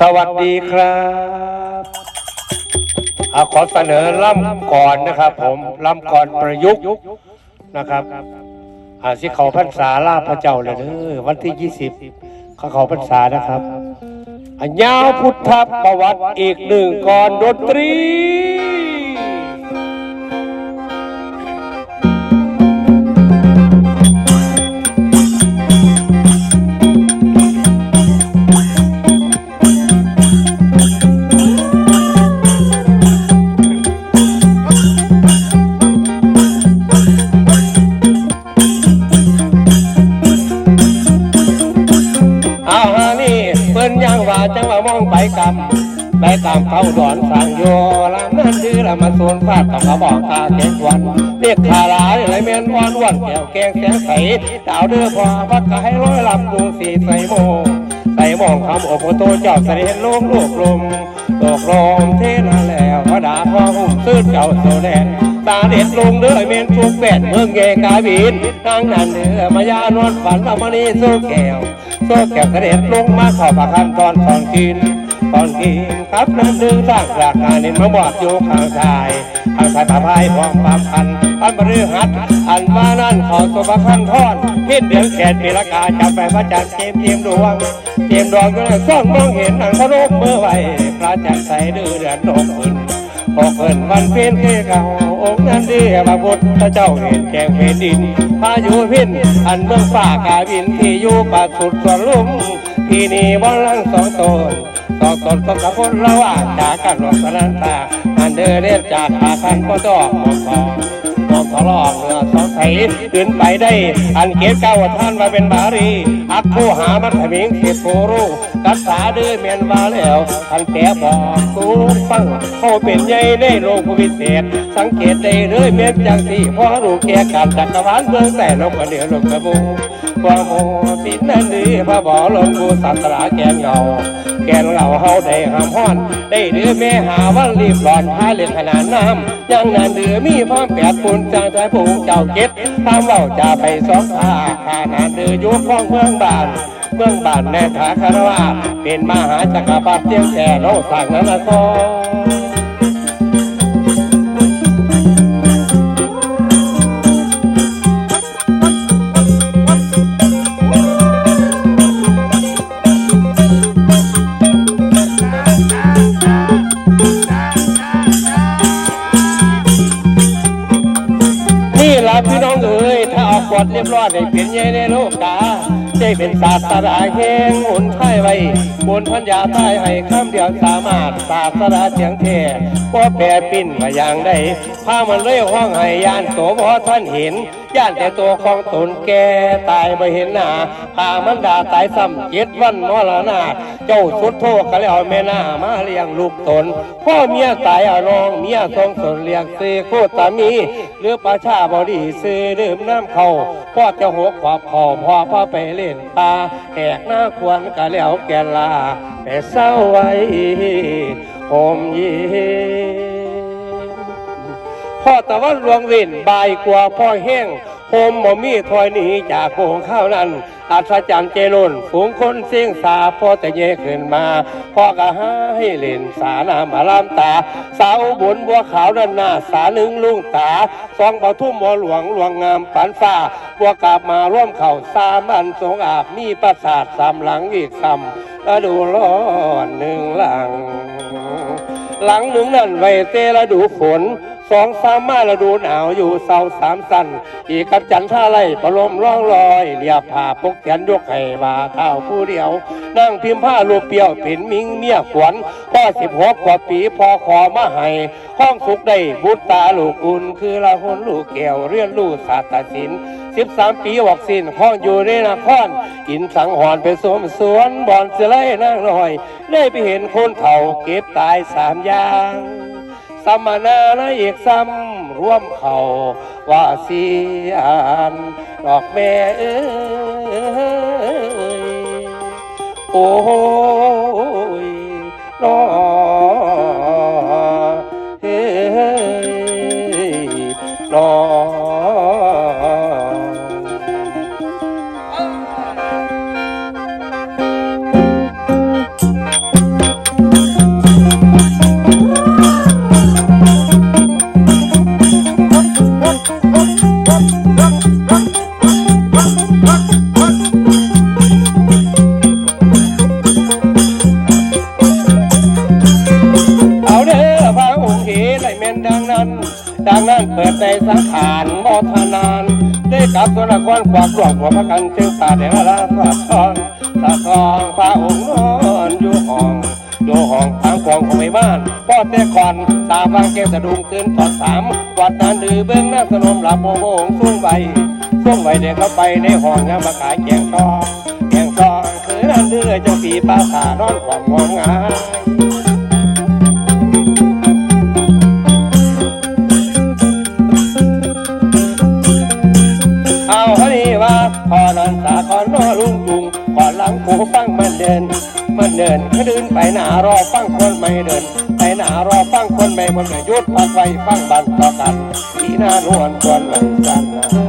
สวัสดีครับอาขอเสนอล่ำก่อนนะครับ ผมล่ำก่อนประยุกต์นะครับอาสิเขาพรรษาลาพระเจ้าเลยเด้อวันที่ยี่สิบเขาเขาพรรษานะครับอันยาวพุทธประวัติอีกหนึ่งก่อนดนตรี ไปกำไปตามเขาดอนสั่งโยลำนั้นดื้อละมาโซนฟาดต้องเขาบอกตาแกงวันเรียกขาลายไรเมียนวอนวันแก้วแกงแสงใสดาวเดือพอพักกายร้อยลำดวงสีใสโมใส่มองคำโอโโตเจ้าเสด็จลงลูกลมตกลมเทนาแล้วพระดาพ่อหุ่มซื่อเจ้าโซแดนตาเด็ดลงเด้อเมนทุกแปดเมืองเกกาบินนางนันเดือมายานวลฝันอมณีโซแก้วโซแก้วเสด็จลงมาขอบประคันตอนตอนกิน ตอนกินครับน้ำดึงสร้างจากการนินมาบอดอยู่ข้างชายข้างชายตาพายพร้อมความพันอันบรือหัดอันมานั่นขอสมบันทอนเพี้ยนเดือนแกดปีละกาจับไปพระจันทร์เกมเทียมดวงเทียมดวงก็เลยซ่อนมองเห็นหนังพระโลกเมื่อไหวพระจันทร์ใสดื้อเดือนโลกขึ้นพอเกินวันเพียนคือเก่าองค์นั้นดีพระพุทธเจ้าเห็นแจงแผ่นดินพายุพินอันเมืองฝ่ากาบินที่อยู่ป่าสุดสวนลุ่ม ที่นี่บนลังสองตนสองตนก็กับคนละว่าจากกันหลอกสนันตาอันเดินเรียนจากอาคันก็ดอกมองทองมองทะลอกเรือสองไถขึ้นไปได้ อันเกศเก้าท่านมาเป็นบารี อักโคหามันขมิงเขตโพรูกัสสาเดือเมียนมาแล้วท่านแกบอกสูงฟังเขาเป็นใหญ่ในโลกผู้วิเศษ สังเกตได้เลยเมียนจังที่พ่อรู้แก่การจักรวาลเมืองแต่ลงมาเดียวลงกระบู ว่าโมสินนั่นดีพระบอลงกูสัตราแกนเงาแกนเงาเฮาได้หามห้อน ได้เดือแม่หาวันรีบร้อนพาเล่นขนาดน้ำยังนานเดือมีความแปดปุนจางใจผู้เจ้าเก็ตตามเล่าจะไปสองขาขานานเดือยู่ข้องเมืองบ้านเมืองบ้านในฐาคารวาเป็นมหาจักรพรรดิเจียงแก่โลกสั่งนั้นนะก็นี่ รียบร้อยได้เป็นใหญ่ในโลกกาได้เป็นศาสตราแห่งหมุนไทยไว้บนพัญญาใต้ให้คำเดียวสามารถศาสราเสียงเทว่าแปรปิ้นมาอย่างใดพามันเลยห้องให้ยานโสพอท่านเห็นย่านแต่ตัวของตนแกตายไม่เห็นหน้าพามันด่าตายซ้ำเจ็ดวันมรณะเจ้าสุดโทษก็แล้วแม่น้ามาเลี้ยงลูกตนพ่อเมียตายเอาน้องเมียทรงสนเลี้ยงซื้อโคตรสามี หรือประชาบดีซื้อดื่มน้ำเขา พ่อจะหกขวบเข่าพ่อพ่อไปเล่นตาแหกหน้าควรก็แล้วแกลาแต่เศร้าไว้หอมเย็นพ่อตะวันหลวงเว่นบายกว่าพ่อแห้งโฮมบ่มีถอยหนีจากโกงข้าวนั้น อัศจรรย์เจรุนฝูงคนเสียงสาพ่อแต่เยขึ้นมาพ่อก็หาให้เล่นสาน้ำอารามตา สาวบุญบัวขาวนั่นหน้าสาหนึ่งลุงตาสองปทุ่มบัวหลวงหลวงงามปันฟ้าบัวกาบมาร่วมเข่าสามอันสงอาบมีประสาทสามหลังอีกคำแล้วดูร้อนหนึ่งหลัง หลังหนึ่งนั่นไว้เตระดูฝน สองสามมาระดูหนาวอยู่เสาสามสัน อีกกับจันท่าไล่ประลมร่องรอยเรียบผ่าปกแขนยกไห้บาเท้าผู้เดียว นั่งพิมพ์ผ้าลูกเปียวเป็นมิงเมียขวัญพ่อสิบหกกว่าปีพอขอมาให้ห้องสุขได้บุตรตาลูกอุ่นคือละหนลูกแก้วเรียนรู้ศาสตร์ศิลป์สิบสามปีวักสินห้องอยู่ในนครกินสังหอนไปสวมสวนบอนเสไลนั่งหน่อย ได้ไปเห็นคนเฒ่าเก็บตายสามอย่าง สมนานะเอกซ้ำร่วมเขาว่าเสียนดอกแม่เอ้ยโอ้ จากนั้นเปิดในสังขารบอทานาน ได้กลับตัวนครกวากหลวงหัวพระกันจึงป่าเดวราสะทอนสะทองพระองค์นอนอยู่ห้องอยู่ห้องทางกองของไม่บ้านพ่อแต่ก่อนตาฟังแกสะดุ้งตื่นตอนสามวัดนั้นดือเบื้องหน้าสนมหลับโมโมงสูงใบสูงใบเด็กเข้าไปในห้องยังมาขายแกงตองแกงตองคือนั่นเดือเจ้าปีปลาสานอนความงมงาย ดิน มันเดินก็เดินไปหนารอฟังคนไม่เดิน ไปหนารอฟังคนไม่คนไม่ยุดพักไว้ฟังบันต่อกันที่หน้านวลชวรหลงกันน